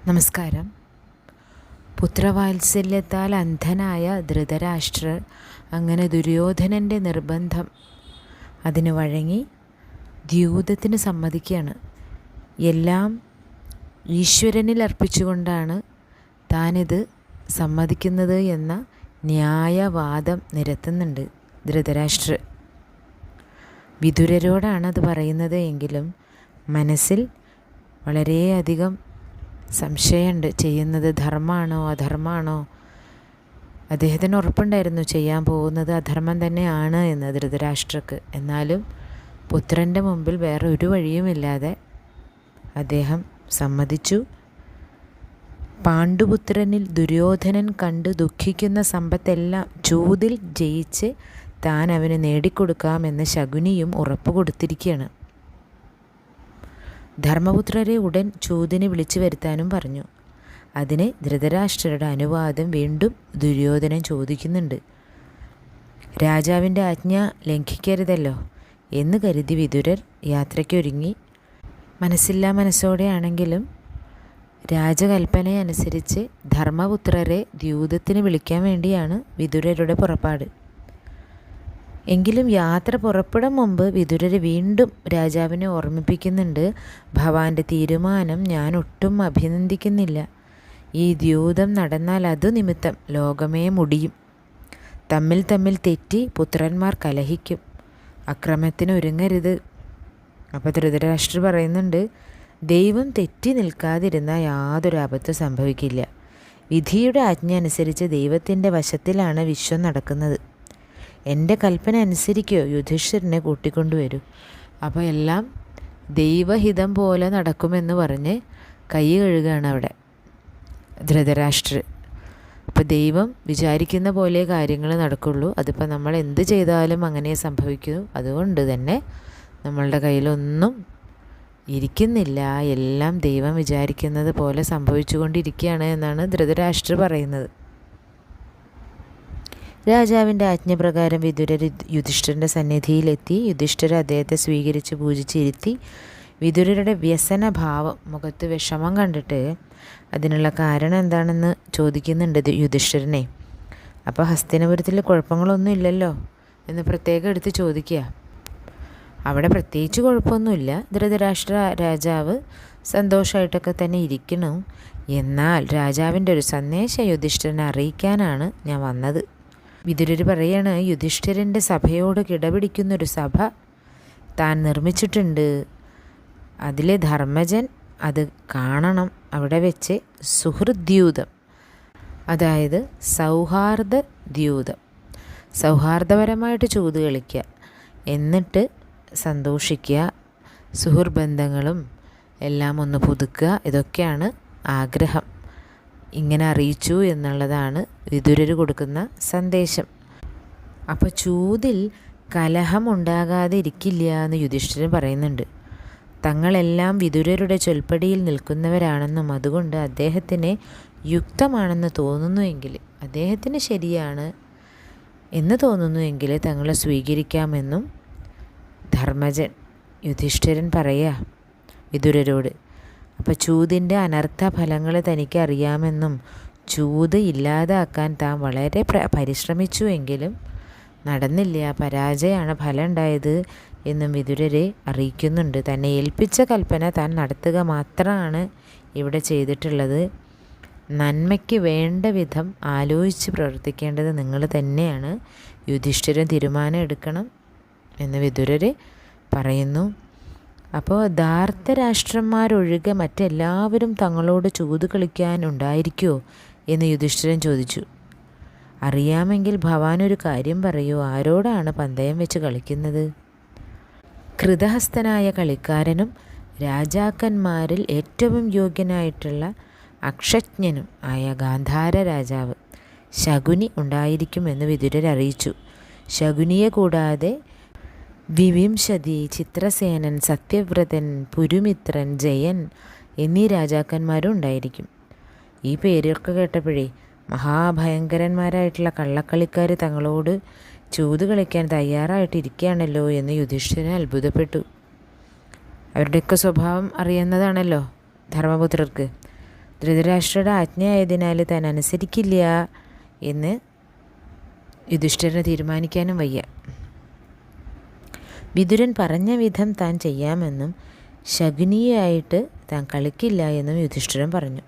നമസ്കാരം. പുത്രവാത്സല്യത്താൽ അന്ധനായ ധൃതരാഷ്ട്രർ അങ്ങനെ ദുര്യോധനന്റെ നിർബന്ധം അതിന് വഴങ്ങി ദ്യൂതത്തിന് സമ്മതിക്കുകയാണ്. എല്ലാം ഈശ്വരനിൽ അർപ്പിച്ചുകൊണ്ടാണ് താനിത് സമ്മതിക്കുന്നത് എന്ന ന്യായവാദം നിരത്തുന്നുണ്ട് ധൃതരാഷ്ട്ര വിതുരരോടാണ് അത് പറയുന്നത് എങ്കിലും മനസ്സിൽ വളരെയധികം സംശയമുണ്ട്. ചെയ്യുന്നത് ധർമ്മമാണോ അധർമ്മമാണോ അദ്ദേഹത്തിന് ഉറപ്പുണ്ടായിരുന്നു ചെയ്യാൻ പോകുന്നത് അധർമ്മം തന്നെയാണ് എന്ന് ധൃതരാഷ്ട്രക്ക്. എന്നാലും പുത്രന്റെ മുമ്പിൽ വേറെ ഒരു വഴിയുമില്ലാതെ അദ്ദേഹം സമ്മതിച്ചു. പാണ്ഡുപുത്രനിൽ ദുര്യോധനൻ കണ്ട് ദുഃഖിക്കുന്ന സമ്പത്തെല്ലാം ചൂതിൽ ജയിച്ച് താൻ അവന് നേടിക്കൊടുക്കാമെന്ന് ശകുനിയും ഉറപ്പ് കൊടുത്തിരിക്കുകയാണ് ധർമ്മപുത്രരെ ഉടൻ ചൂതിനെ വിളിച്ചു വരുത്താനും പറഞ്ഞു. അതിന് ധൃതരാഷ്ട്രരുടെ അനുവാദം വീണ്ടും ദുര്യോധനൻ ചോദിക്കുന്നുണ്ട്. രാജാവിന്റെ ആജ്ഞ ലംഘിക്കരുതല്ലോ എന്ന് കരുതി വിതുരർ യാത്രയ്ക്കൊരുങ്ങി. മനസ്സില്ലാ മനസ്സോടെയാണെങ്കിലും രാജകൽപ്പനയനുസരിച്ച് ധർമ്മപുത്രരെ ദ്യൂതത്തിന് വിളിക്കാൻ വേണ്ടിയാണ് വിതുരരുടെ പുറപ്പാട്. എങ്കിലും യാത്ര പുറപ്പെടും മുമ്പ് വിതുരർ വീണ്ടും രാജാവിനെ ഓർമ്മിപ്പിക്കുന്നുണ്ട്. ഭവാന്റെ തീരുമാനം ഞാൻ ഒട്ടും അഭിനന്ദിക്കുന്നില്ല. ഈ ദ്യൂതം നടന്നാൽ അതു നിമിത്തം ലോകമേ മുടിയും. തമ്മിൽ തമ്മിൽ തെറ്റി പുത്രന്മാർ കലഹിക്കും. അക്രമത്തിന് ഒരുങ്ങരുത്. അപ്പോൾ ധൃതരാഷ്ട്ര പറയുന്നുണ്ട് ദൈവം തെറ്റി നിൽക്കാതിരുന്ന യാതൊരു സംഭവിക്കില്ല. വിധിയുടെ ആജ്ഞ അനുസരിച്ച് ദൈവത്തിന്റെ വശത്തിലാണ് വിശ്വം നടക്കുന്നത്. എന്റെ കൽപ്പന അനുസരിക്കോ യുധിഷ്ഠിരനെ കൂട്ടിക്കൊണ്ടുവരൂ അപ്പോൾ എല്ലാം ദൈവഹിതം പോലെ നടക്കുമെന്ന് പറഞ്ഞ് കൈ കഴുകുകയാണ് അവിടെ ധൃതരാഷ്ട്രർ. അപ്പോൾ ദൈവം വിചാരിക്കുന്ന പോലെ കാര്യങ്ങൾ നടക്കുള്ളൂ. അതിപ്പോൾ നമ്മൾ എന്ത് ചെയ്താലും അങ്ങനെ സംഭവിക്കൂ. അതുകൊണ്ട് തന്നെ നമ്മളുടെ കയ്യിലൊന്നും ഇരിക്കുന്നില്ല. എല്ലാം ദൈവം വിചാരിക്കുന്നത് പോലെ സംഭവിച്ചുകൊണ്ടിരിക്കുകയാണ് എന്നാണ് ധൃതരാഷ്ട്രർ പറയുന്നത്. രാജാവിന്റെ ആജ്ഞപ്രകാരം വിതുരർ യുധിഷ്ഠിരന്റെ സന്നിധിയിലെത്തി യുധിഷ്ഠിരർ അദ്ദേഹത്തെ സ്വീകരിച്ച് പൂജിച്ചിരുത്തി വിതുരരുടെ വ്യസനഭാവം മുഖത്ത് വിഷമം കണ്ടിട്ട് അതിനുള്ള കാരണം എന്താണെന്ന് ചോദിക്കുന്നുണ്ട് യുധിഷ്ഠിരനെ. അപ്പോൾ ഹസ്തിനപുരത്തിൽ കുഴപ്പങ്ങളൊന്നും ഇല്ലല്ലോ എന്ന് പ്രത്യേകം എടുത്ത് ചോദിക്കുക. അവിടെ പ്രത്യേകിച്ച് കുഴപ്പമൊന്നുമില്ല. ധൃതരാഷ്ട്ര രാജാവ് സന്തോഷമായിട്ടൊക്കെ തന്നെ ഇരിക്കണം എന്നാൽ രാജാവിന്റെ ഒരു സന്ദേശം യുധിഷ്ഠിരനെ അറിയിക്കാനാണ് ഞാൻ വന്നത്. വിതുരർ പറയാണ് യുധിഷ്ഠിരന്റെ സഭയോട് കിടപിടിക്കുന്നൊരു സഭ താൻ നിർമ്മിച്ചിട്ടുണ്ട്. അതിലെ ധർമ്മജൻ അത് കാണണം അവിടെ വെച്ച് സുഹൃദ്യൂതം. അതായത് സൗഹാർദ്ദ ദ്യൂതം സൗഹാർദ്ദപരമായിട്ട് ചൂത് കളിക്കുക എന്നിട്ട് സന്തോഷിക്കുക സുഹൃബന്ധങ്ങളും എല്ലാം ഒന്ന് പുതുക്കുക ഇതൊക്കെയാണ് ആഗ്രഹം. ഇങ്ങനെ അറിയിച്ചു എന്നുള്ളതാണ് വിതുരർ കൊടുക്കുന്ന സന്ദേശം. അപ്പോൾ ചൂതിൽ കലഹമുണ്ടാകാതെ ഇരിക്കില്ല എന്ന് യുധിഷ്ഠിരൻ പറയുന്നുണ്ട്. തങ്ങളെല്ലാം വിതുരരുടെ ചൊൽപ്പടിയിൽ നിൽക്കുന്നവരാണെന്നും അതുകൊണ്ട് അദ്ദേഹത്തിന് യുക്തമാണെന്ന് തോന്നുന്നുവെങ്കിൽ അദ്ദേഹത്തിന് ശരിയാണ് എന്ന് തോന്നുന്നുവെങ്കിൽ തങ്ങളെ സ്വീകരിക്കാമെന്നും ധർമ്മജൻ യുധിഷ്ഠിരൻ പറയുക വിതുരരോട് അപ്പോൾ ചൂതിന്റെ അനർത്ഥ ഫലങ്ങൾ തനിക്ക് അറിയാമെന്നും ചൂത് ഇല്ലാതാക്കാൻ താൻ വളരെ പരിശ്രമിച്ചുവെങ്കിലും നടന്നില്ല. പരാജയമാണ് ഫലം ഉണ്ടായത് എന്നും വിതുരരെ അറിയിക്കുന്നുണ്ട്. തന്നെ ഏൽപ്പിച്ച കൽപ്പന താൻ നടത്തുക മാത്രമാണ് ഇവിടെ ചെയ്തിട്ടുള്ളത്. നന്മയ്ക്ക് വേണ്ട വിധം ആലോചിച്ച് പ്രവർത്തിക്കേണ്ടത് നിങ്ങൾ തന്നെയാണ്. യുധിഷ്ഠിരൻ തീരുമാനം എടുക്കണം എന്ന് വിതുരരെ പറയുന്നു. അപ്പോൾ ധാർത്തരാഷ്ട്രന്മാരൊഴികെ മറ്റെല്ലാവരും തങ്ങളോട് ചൂത് കളിക്കാൻ ഉണ്ടായിരിക്കുമോ എന്ന് യുധിഷ്ഠിരൻ ചോദിച്ചു. അറിയാമെങ്കിൽ ഭവാൻ ഒരു കാര്യം പറയൂ. ആരോടാണ് പന്തയം വെച്ച് കളിക്കുന്നത്? കൃതഹസ്തനായ കളിക്കാരനും രാജാക്കന്മാരിൽ ഏറ്റവും യോഗ്യനായിട്ടുള്ള അക്ഷജ്ഞനും ആയ ഗാന്ധാര രാജാവ് ശകുനി ഉണ്ടായിരിക്കുമെന്ന് വിതുരർ അറിയിച്ചു. ശകുനിയെ കൂടാതെ വിവിംശതി ചിത്രസേനൻ സത്യവ്രതൻ പുരുമിത്രൻ ജയൻ എന്നീ രാജാക്കന്മാരും ഉണ്ടായിരിക്കും. ഈ പേരൊക്കെ കേട്ടപ്പോഴേ മഹാഭയങ്കരന്മാരായിട്ടുള്ള കള്ളക്കളിക്കാർ തങ്ങളോട് ചൂത് കളിക്കാൻ തയ്യാറായിട്ടിരിക്കുകയാണല്ലോ എന്ന് യുധിഷ്ഠിരൻ അത്ഭുതപ്പെട്ടു. അവരുടെയൊക്കെ സ്വഭാവം അറിയുന്നതാണല്ലോ ധർമ്മപുത്രർക്ക്. ധൃതരാഷ്ട്രയുടെ ആജ്ഞയായതിനാൽ താൻ അനുസരിക്കില്ല എന്ന് യുധിഷ്ഠിരന് തീരുമാനിക്കാനും വയ്യ. വിതുരൻ പറഞ്ഞ വിധം താൻ ചെയ്യാമെന്നും ശകുനിയായിട്ട് താൻ കളിക്കില്ല എന്നും യുധിഷ്ഠിരൻ പറഞ്ഞു.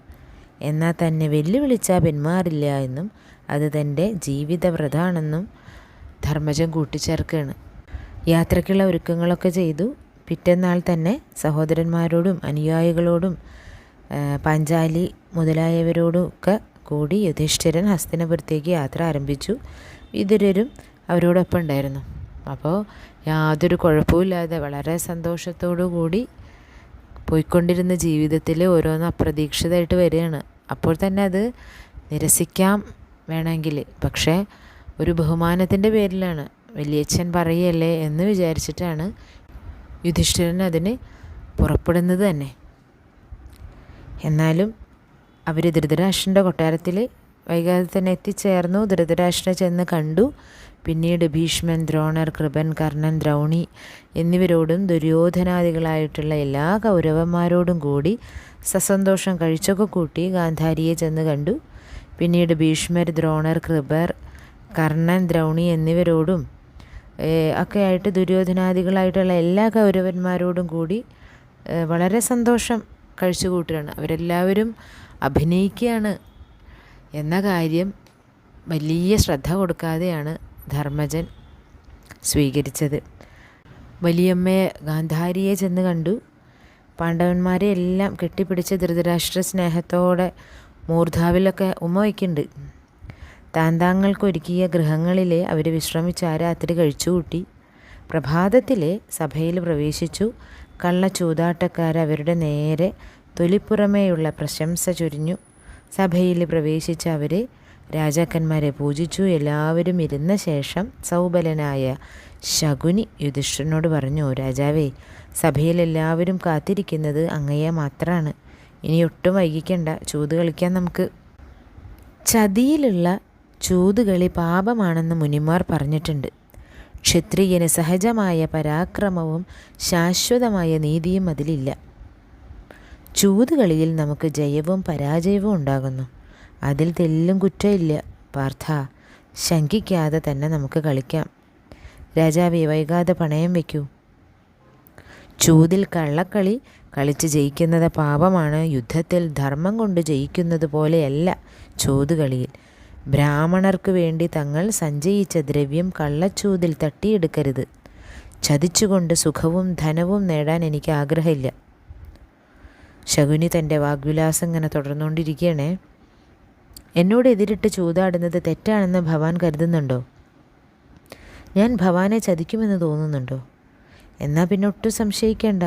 എന്നാൽ തന്നെ വെല്ലുവിളിച്ചാൽ പിന്മാറില്ല എന്നും അത് തന്റെ ജീവിതവ്രതാണെന്നും ധർമ്മജൻ കൂട്ടിച്ചേർക്കുകയാണ്. യാത്രയ്ക്കുള്ള ഒരുക്കങ്ങളൊക്കെ ചെയ്തു. പിറ്റന്നാൾ തന്നെ സഹോദരന്മാരോടും അനുയായികളോടും പാഞ്ചാലി മുതലായവരോടും ഒക്കെ കൂടി യുധിഷ്ഠിരൻ ഹസ്തിനപുരത്തേക്ക് യാത്ര ആരംഭിച്ചു. വിതുരരും അവരോടൊപ്പം ഉണ്ടായിരുന്നു. അപ്പോൾ യാതൊരു കുഴപ്പമില്ലാതെ വളരെ സന്തോഷത്തോടു കൂടി പോയിക്കൊണ്ടിരുന്ന ജീവിതത്തിൽ ഓരോന്ന് അപ്രതീക്ഷിതമായിട്ട് വരികയാണ്. അപ്പോൾ തന്നെ അത് നിരസിക്കാം വേണമെങ്കിൽ പക്ഷേ ഒരു ബഹുമാനത്തിന്റെ പേരിലാണ് വലിയച്ഛൻ പറയല്ലേ എന്ന് വിചാരിച്ചിട്ടാണ് യുധിഷ്ഠിരൻ അതിന് പുറപ്പെടുന്നത് തന്നെ. എന്നാലും അവർ ധൃതരാഷ്ട്രന്റെ കൊട്ടാരത്തിൽ വൈകാതെ തന്നെ എത്തിച്ചേർന്നു. ധൃതരാഷ്ട്രനെ ചെന്ന് കണ്ടു. പിന്നീട് ഭീഷ്മൻ ദ്രോണർ കൃപൻ കർണൻ ദ്രൗണി എന്നിവരോടും ദുര്യോധനാദികളായിട്ടുള്ള എല്ലാ കൗരവന്മാരോടും കൂടി സസന്തോഷം കഴിച്ചൊക്കെ കൂട്ടി ഗാന്ധാരിയെ ചെന്ന് കണ്ടു. പിന്നീട് ഭീഷ്മർ ദ്രോണർ കൃപർ കർണൻ ദ്രൗണി എന്നിവരോടും ഒക്കെ ആയിട്ട് ദുര്യോധനാദികളായിട്ടുള്ള എല്ലാ കൗരവന്മാരോടും കൂടി വളരെ സന്തോഷം കഴിച്ചു കൂട്ടുകയാണ്. അവരെല്ലാവരും അഭിനയിക്കുകയാണ് എന്ന കാര്യം വലിയ ശ്രദ്ധ കൊടുക്കാതെയാണ് ധർമ്മജൻ സ്വീകരിച്ചത്. വലിയമ്മയെ ഗാന്ധാരിയെ ചെന്ന് കണ്ടു. പാണ്ഡവന്മാരെ എല്ലാം കെട്ടിപ്പിടിച്ച് ധൃതരാഷ്ട്ര സ്നേഹത്തോടെ മൂർധാവിലൊക്കെ ഉമ്മ വയ്ക്കുന്നുണ്ട്. താന്താങ്ങൾക്കൊരുക്കിയ ഗൃഹങ്ങളിലെ അവർ വിശ്രമിച്ച് ആ രാത്രി കഴിച്ചുകൂട്ടി പ്രഭാതത്തിലെ സഭയിൽ പ്രവേശിച്ചു. കള്ള ചൂതാട്ടക്കാർ അവരുടെ നേരെ തൊലിപ്പുറമേയുള്ള പ്രശംസ ചൊരിഞ്ഞു. സഭയിൽ പ്രവേശിച്ച അവരെ രാജാക്കന്മാരെ പൂജിച്ചു. എല്ലാവരും ഇരുന്ന ശേഷം സൗബലനായ ശകുനി യുധിഷ്ഠിരനോട് പറഞ്ഞു രാജാവേ സഭയിലെല്ലാവരും കാത്തിരിക്കുന്നത് അങ്ങയെ മാത്രമാണ് ഇനി ഒട്ടും വൈകിക്കണ്ട. ചൂത് കളിക്കാൻ നമുക്ക്. ചതിയിലുള്ള ചൂതുകളി പാപമാണെന്ന് മുനിമാർ പറഞ്ഞിട്ടുണ്ട്. ക്ഷത്രിയന് സഹജമായ പരാക്രമവും ശാശ്വതമായ നീതിയും അതിലില്ല. ചൂതുകളിയിൽ നമുക്ക് ജയവും പരാജയവും ഉണ്ടാകുന്നു. അതിൽ തെല്ലും കുറ്റമില്ല. പാർത്ഥ ശങ്കിക്കാതെ തന്നെ നമുക്ക് കളിക്കാം. രാജാവെ വൈകാതെ പണയം വയ്ക്കൂ. ചൂതിൽ കള്ളക്കളി കളിച്ച് ജയിക്കുന്നത് പാപമാണ്. യുദ്ധത്തിൽ ധർമ്മം കൊണ്ട് ജയിക്കുന്നത് പോലെയല്ല ചൂതുകളിയിൽ. ബ്രാഹ്മണർക്ക് വേണ്ടി തങ്ങൾ സഞ്ചയിച്ച ദ്രവ്യം കള്ളച്ചൂതിൽ തട്ടിയെടുക്കരുത്. ചതിച്ചുകൊണ്ട് സുഖവും ധനവും നേടാൻ എനിക്ക് ആഗ്രഹമില്ല. ശകുനി തന്റെ വാഗ്വിലാസം ഇങ്ങനെ തുടർന്നുകൊണ്ടിരിക്കുകയാണേ എന്നോട് എതിരിട്ട് ചൂതാടുന്നത് തെറ്റാണെന്ന് ഭവാൻ കരുതുന്നുണ്ടോ? ഞാൻ ഭവാനെ ചതിക്കുമെന്ന് തോന്നുന്നുണ്ടോ? എന്നാൽ പിന്നെ ഒട്ടും സംശയിക്കേണ്ട.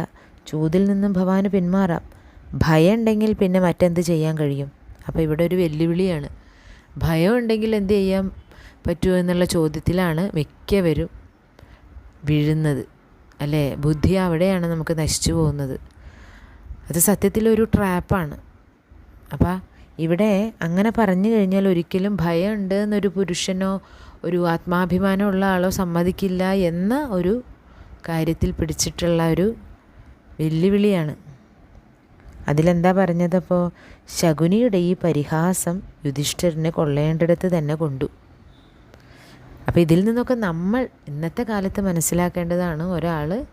ചൂതിൽ നിന്നും ഭവാന് പിന്മാറാം. ഭയം ഉണ്ടെങ്കിൽ പിന്നെ മറ്റെന്ത് ചെയ്യാൻ കഴിയും? അപ്പോൾ ഇവിടെ ഒരു വെല്ലുവിളിയാണ്. ഭയം ഉണ്ടെങ്കിൽ എന്ത് ചെയ്യാൻ പറ്റുമോ എന്നുള്ള ചോദ്യത്തിലാണ് മിക്കവരും വീഴുന്നത്. അല്ലേ? ബുദ്ധി അവിടെയാണ് നമുക്ക് നശിച്ചു പോകുന്നത്. അത് സത്യത്തിലൊരു ട്രാപ്പാണ് അപ്പം ഇവിടെ അങ്ങനെ പറഞ്ഞു കഴിഞ്ഞാൽ ഒരിക്കലും ഭയമുണ്ട് എന്നൊരു പുരുഷനോ ഒരു ആത്മാഭിമാനമുള്ള ആളോ സമ്മതിക്കില്ല എന്ന ഒരു കാര്യത്തിൽ പിടിച്ചിട്ടുള്ള ഒരു വെല്ലുവിളിയാണ്. അതിലെന്താ പറഞ്ഞതപ്പോൾ ശകുനിയുടെ ഈ പരിഹാസം യുധിഷ്ഠിരനെ കൊള്ളേണ്ടിടത്ത് തന്നെ കൊണ്ടു. അപ്പോൾ ഇതിൽ നിന്നൊക്കെ നമ്മൾ ഇന്നത്തെ കാലത്ത് മനസ്സിലാക്കേണ്ടതാണ് ഒരാൾ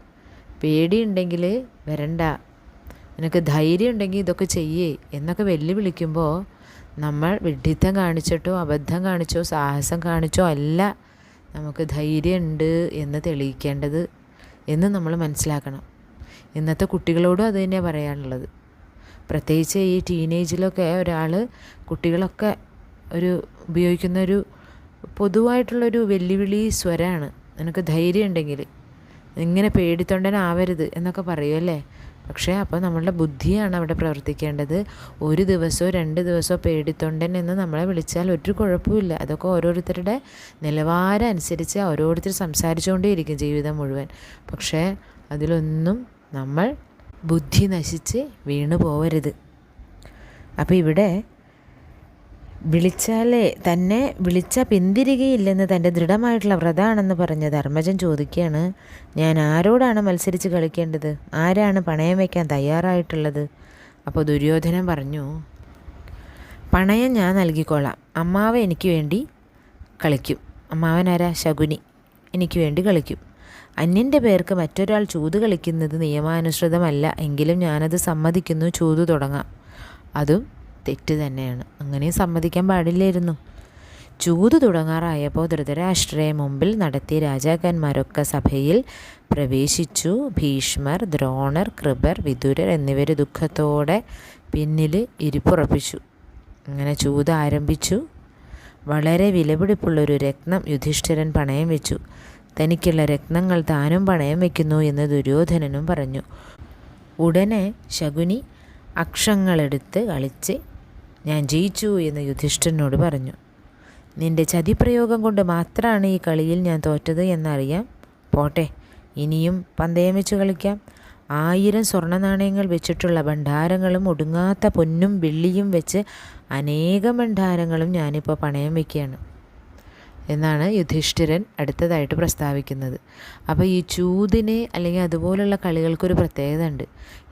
പേടിയുണ്ടെങ്കിൽ വരണ്ട നിനക്ക് ധൈര്യം ഉണ്ടെങ്കിൽ ഇതൊക്കെ ചെയ്യേ എന്നൊക്കെ വെല്ലുവിളിക്കുമ്പോൾ നമ്മൾ വിഡ്ഢിത്തം കാണിച്ചിട്ടോ അബദ്ധം കാണിച്ചോ സാഹസം കാണിച്ചോ അല്ല നമുക്ക് ധൈര്യമുണ്ട് എന്ന് തെളിയിക്കേണ്ടത് എന്ന് നമ്മൾ മനസ്സിലാക്കണം. ഇന്നത്തെ കുട്ടികളോടും അത് തന്നെയാണ് പറയാനുള്ളത്. പ്രത്യേകിച്ച് ഈ ടീനേജിലൊക്കെ ഒരാൾ കുട്ടികളൊക്കെ ഒരു ഉപയോഗിക്കുന്ന ഒരു പൊതുവായിട്ടുള്ളൊരു വെല്ലുവിളി സ്വരമാണ് നിനക്ക് ധൈര്യം ഉണ്ടെങ്കിൽ ഇങ്ങനെ പേടിത്തൊണ്ടനാവരുത് എന്നൊക്കെ പറയുമല്ലേ പക്ഷേ അപ്പോൾ നമ്മളുടെ ബുദ്ധിയാണ് അവിടെ പ്രവർത്തിക്കേണ്ടത്. ഒരു ദിവസമോ രണ്ട് ദിവസമോ പേടിത്തൊണ്ടൻ എന്ന് നമ്മളെ വിളിച്ചാൽ ഒരു കുഴപ്പമില്ല അതൊക്കെ ഓരോരുത്തരുടെ നിലവാരം അനുസരിച്ച് ഓരോരുത്തർ സംസാരിച്ചുകൊണ്ടേയിരിക്കും ജീവിതം മുഴുവൻ. പക്ഷേ അതിലൊന്നും നമ്മൾ ബുദ്ധി നശിച്ച് വീണു പോവരുത് അപ്പോൾ ഇവിടെ വിളിച്ചാലേ തന്നെ വിളിച്ച പിന്തിരികയില്ലെന്ന് തന്റെ ദൃഢമായിട്ടുള്ള വ്രതാണെന്ന് പറഞ്ഞ് ധർമ്മജൻ ചോദിക്കുകയാണ്. ഞാൻ ആരോടാണ് മത്സരിച്ച് കളിക്കേണ്ടത്? ആരാണ് പണയം വയ്ക്കാൻ തയ്യാറായിട്ടുള്ളത്? അപ്പോൾ ദുര്യോധനൻ പറഞ്ഞു പണയം ഞാൻ നൽകിക്കോളാം. അമ്മാവ എനിക്ക് വേണ്ടി കളിക്കും. അമ്മാവനാരാ ശകുനി. എനിക്ക് വേണ്ടി കളിക്കും. അന്യന്റെ പേർക്ക് മറ്റൊരാൾ ചൂത് കളിക്കുന്നത് നിയമാനുസൃതമല്ല. എങ്കിലും ഞാനത് സമ്മതിക്കുന്നു. ചൂത് തുടങ്ങാം. അതും തെറ്റ് തന്നെയാണ്. അങ്ങനെ സമ്മതിക്കാൻ പാടില്ലായിരുന്നു. ചൂത് തുടങ്ങാറായപ്പോൾ ധൃതരാഷ്ട്രയെ മുമ്പിൽ നടത്തിയ രാജാക്കന്മാരൊക്കെ സഭയിൽ പ്രവേശിച്ചു. ഭീഷ്മർ ദ്രോണർ കൃപർ വിദുരർ എന്നിവർ ദുഃഖത്തോടെ പിന്നിൽ ഇരിപ്പുറപ്പിച്ചു. അങ്ങനെ ചൂത് ആരംഭിച്ചു. വളരെ വിലപിടിപ്പുള്ളൊരു രത്നം യുധിഷ്ഠിരൻ പണയം വെച്ചു. തനിക്കുള്ള രത്നങ്ങൾ താനും പണയം വയ്ക്കുന്നു എന്ന് ദുര്യോധനനും പറഞ്ഞു. ഉടനെ ശകുനി അക്ഷങ്ങളെടുത്ത് കളിച്ച് ഞാൻ ജയിച്ചു എന്ന് യുധിഷ്ഠിരനോട് പറഞ്ഞു. നിന്റെ ചതിപ്രയോഗം കൊണ്ട് മാത്രമാണ് ഈ കളിയിൽ ഞാൻ തോറ്റത് എന്നറിയാം. പോട്ടെ ഇനിയും പന്തയം വെച്ച് കളിക്കാം. ആയിരം സ്വർണ നാണയങ്ങൾ വെച്ചിട്ടുള്ള ഭണ്ഡാരങ്ങളും ഒടുങ്ങാത്ത പൊന്നും വെള്ളിയും വെച്ച് അനേകം ഭണ്ഡാരങ്ങളും ഞാനിപ്പോൾ പണയം വയ്ക്കുകയാണ് എന്നാണ് യുധിഷ്ഠിരൻ അടുത്തതായിട്ട് പ്രസ്താവിക്കുന്നത്. അപ്പോൾ ഈ ചൂതിനെ അല്ലെങ്കിൽ അതുപോലുള്ള കളികൾക്കൊരു പ്രത്യേകത ഉണ്ട്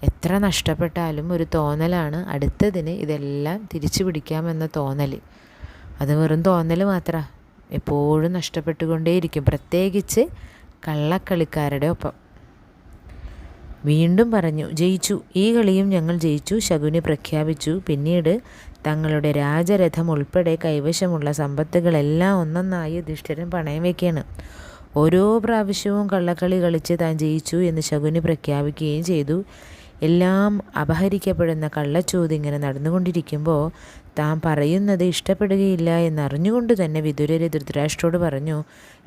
എത്ര നഷ്ടപ്പെട്ടാലും ഒരു തോന്നലാണ് അടുത്തതിന് ഇതെല്ലാം തിരിച്ചു പിടിക്കാമെന്ന തോന്നൽ അത് വെറും തോന്നൽ മാത്രമാണ് എപ്പോഴും നഷ്ടപ്പെട്ടുകൊണ്ടേയിരിക്കും. പ്രത്യേകിച്ച് കള്ളക്കളിക്കാരുടെ ഒപ്പം. വീണ്ടും പറഞ്ഞു ജയിച്ചു. ഈ കളിയും ഞങ്ങൾ ജയിച്ചു. ശകുനി പ്രഖ്യാപിച്ചു. പിന്നീട് തങ്ങളുടെ രാജരഥം ഉൾപ്പെടെ കൈവശമുള്ള സമ്പത്തുകളെല്ലാം ഒന്നൊന്നായി യുധിഷ്ഠിരൻ പണയം വയ്ക്കുകയാണ് ഓരോ പ്രാവശ്യവും കള്ളക്കളി കളിച്ച് താൻ ജയിച്ചു എന്ന് ശകുനി പ്രഖ്യാപിക്കുകയും ചെയ്തു. എല്ലാം അപഹരിക്കപ്പെടുന്ന കള്ളച്ചോദ്യം ഇങ്ങനെ നടന്നുകൊണ്ടിരിക്കുമ്പോൾ താൻ പറയുന്നത് ഇഷ്ടപ്പെടുകയില്ല എന്നറിഞ്ഞുകൊണ്ട് തന്നെ വിതുരര് ധൃതരാഷ്ട്രോട് പറഞ്ഞു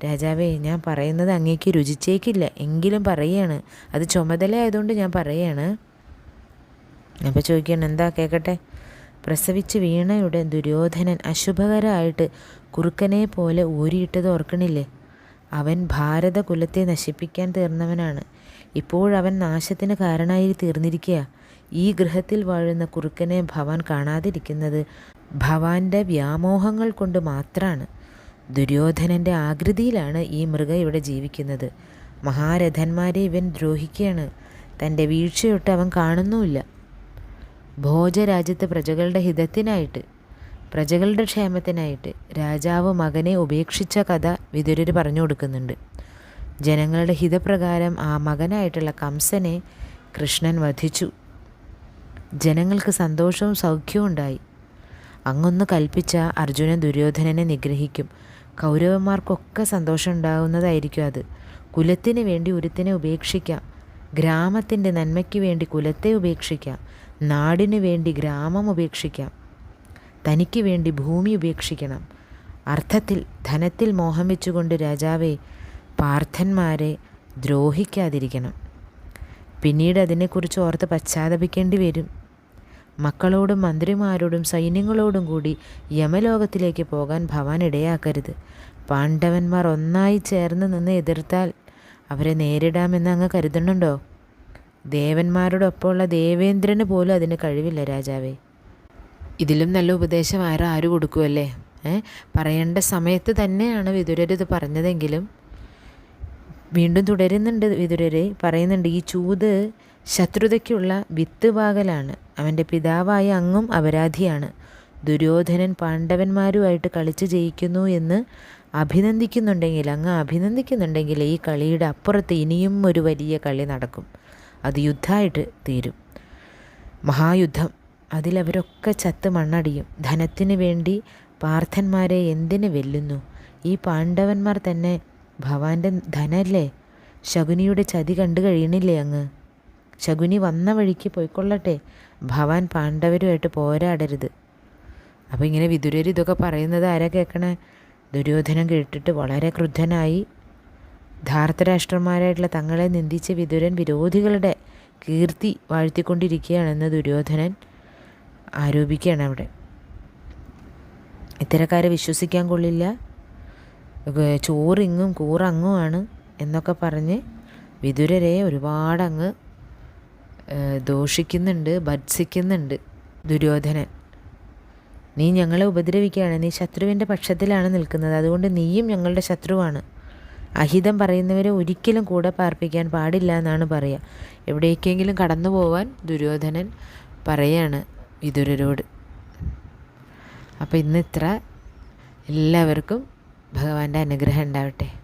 രാജാവേ ഞാൻ പറയുന്നത് അങ്ങേക്ക് രുചിച്ചേക്കില്ല. എങ്കിലും പറയുകയാണ് അത് ചുമതലയായതുകൊണ്ട് ഞാൻ പറയുകയാണ് അപ്പോൾ ചോദിക്കണം എന്താ കേൾക്കട്ടെ പ്രസവിച്ച് വീണയുടെ ദുര്യോധനൻ അശുഭകരമായിട്ട് കുറുക്കനെ പോലെ ഊരിയിട്ടത് ഓർക്കണില്ലേ? അവൻ ഭാരതകുലത്തെ നശിപ്പിക്കാൻ തീർന്നവനാണ്. ഇപ്പോഴവൻ നാശത്തിന് കാരണമായി തീർന്നിരിക്കുക ഈ ഗൃഹത്തിൽ വാഴുന്ന കുറുക്കനെ ഭവാൻ കാണാതിരിക്കുന്നത് ഭവാന്റെ വ്യാമോഹങ്ങൾ കൊണ്ട് മാത്രമാണ് ദുര്യോധനന്റെ ആകൃതിയിലാണ് ഈ മൃഗ ഇവിടെ ജീവിക്കുന്നത്. മഹാരഥന്മാരെ ഇവൻ ദ്രോഹിക്കുകയാണ് തന്റെ വീഴ്ചയൊട്ട് അവൻ കാണുന്നുമില്ല. ഭോജരാജ്യത്ത് പ്രജകളുടെ ഹിതത്തിനായിട്ട് പ്രജകളുടെ ക്ഷേമത്തിനായിട്ട് രാജാവ് മകനെ ഉപേക്ഷിച്ച കഥ വിതുരർ പറഞ്ഞു കൊടുക്കുന്നുണ്ട്. ജനങ്ങളുടെ ഹിതപ്രകാരം ആ മകനായിട്ടുള്ള കംസനെ കൃഷ്ണൻ വധിച്ചു. ജനങ്ങൾക്ക് സന്തോഷവും സൗഖ്യവും ഉണ്ടായി. അങ്ങൊന്ന് കൽപ്പിച്ച അർജുനൻ ദുര്യോധനനെ നിഗ്രഹിക്കും. കൗരവന്മാർക്കൊക്കെ സന്തോഷം ഉണ്ടാകുന്നതായിരിക്കും അത്. കുലത്തിന് വേണ്ടി ഒരുത്തിനെ ഉപേക്ഷിക്കാം. ഗ്രാമത്തിന്റെ നന്മയ്ക്ക് വേണ്ടി കുലത്തെ ഉപേക്ഷിക്കാം. നാടിനു വേണ്ടി ഗ്രാമം ഉപേക്ഷിക്കാം. തനിക്ക് വേണ്ടി ഭൂമി ഉപേക്ഷിക്കണം. അർത്ഥത്തിൽ ധനത്തിൽ മോഹം വെച്ചുകൊണ്ട് രാജാവെ പാർത്ഥന്മാരെ ദ്രോഹിക്കാതിരിക്കണം. പിന്നീട് അതിനെക്കുറിച്ച് ഓർത്ത് പശ്ചാത്തപിക്കേണ്ടി വരും. മക്കളോടും മന്ത്രിമാരോടും സൈന്യങ്ങളോടും കൂടി യമലോകത്തിലേക്ക് പോകാൻ ഭവാൻ ഇടയാക്കരുത്. പാണ്ഡവന്മാർ ഒന്നായി ചേർന്ന് നിന്ന് എതിർത്താൽ അവരെ നേരിടാമെന്ന് അങ്ങ് കരുതുന്നുണ്ടോ? ദേവന്മാരോടൊപ്പമുള്ള ദേവേന്ദ്രന് പോലും അതിന് കഴിവില്ല രാജാവേ. ഇതിലും നല്ല ഉപദേശം ആരും ആര് കൊടുക്കുമല്ലേ ഏ? പറയേണ്ട സമയത്ത് തന്നെയാണ് വിതുരരിത് പറഞ്ഞതെങ്കിലും. വീണ്ടും തുടരുന്നുണ്ട് വിതുരര്. പറയുന്നുണ്ട് ഈ ചൂത് ശത്രുതയ്ക്കുള്ള വിത്ത് പാകലാണ് അവന്റെ പിതാവായ അങ്ങും അപരാധിയാണ്. ദുര്യോധനൻ പാണ്ഡവന്മാരുമായിട്ട് കളിച്ച് ജയിക്കുന്നു എന്ന് അഭിനന്ദിക്കുന്നുണ്ടെങ്കിൽ അങ്ങ് അഭിനന്ദിക്കുന്നുണ്ടെങ്കിൽ ഈ കളിയുടെ അപ്പുറത്ത് ഇനിയും ഒരു വലിയ കളി നടക്കും. അത് യുദ്ധമായിട്ട് തീരും. മഹായുദ്ധം. അതിലവരൊക്കെ ചത്ത് മണ്ണടിയും. ധനത്തിന് വേണ്ടി പാർത്ഥന്മാരെ എന്തിന് വെല്ലുന്നു? ഈ പാണ്ഡവന്മാർ തന്നെ ഭവാന്റെ ധനല്ലേ? ശകുനിയുടെ ചതി കണ്ടു കഴിയണില്ലേ അങ്ങ്? ശകുനി വന്ന വഴിക്ക് പോയിക്കൊള്ളട്ടെ. ഭവാൻ പാണ്ഡവരുമായിട്ട് പോരാടരുത്. അപ്പോൾ ഇങ്ങനെ വിതുരർ ഇതൊക്കെ പറയുന്നത് ആരാ കേൾക്കണേ ദുര്യോധനം കേട്ടിട്ട് വളരെ ക്രുദ്ധനായി. ധാർത്തരാഷ്ട്രന്മാരായിട്ടുള്ള തങ്ങളെ നിന്ദിച്ച വിതുരൻ വിരോധികളുടെ കീർത്തി വാഴ്ത്തിക്കൊണ്ടിരിക്കുകയാണെന്ന് ദുര്യോധനൻ ആരോപിക്കുകയാണ് അവിടെ. ഇത്തരക്കാരെ വിശ്വസിക്കാൻ കൊള്ളില്ല. ചോറിങ്ങും കൂറങ്ങുമാണ് എന്നൊക്കെ പറഞ്ഞ് വിതുരരെ ഒരുപാടങ്ങ് ദോഷിക്കുന്നുണ്ട് ഭത്സിക്കുന്നുണ്ട് ദുര്യോധനൻ. നീ ഞങ്ങളെ ഉപദ്രവിക്കുകയാണ്. നീ ശത്രുവിന്റെ പക്ഷത്തിലാണ് നിൽക്കുന്നത്. അതുകൊണ്ട് നീയും ഞങ്ങളുടെ ശത്രുവാണ്. അഹിതം പറയുന്നവരെ ഒരിക്കലും കൂടെ പാർപ്പിക്കാൻ പാടില്ല എന്നാണ് പറയുക. എവിടേക്കെങ്കിലും കടന്നു പോവാൻ ദുര്യോധനൻ പറയാണ് വിതുരരോട് അപ്പോൾ ഇന്ന് ഇത്ര. എല്ലാവർക്കും ഭഗവാന്റെ അനുഗ്രഹം ഉണ്ടാവട്ടെ.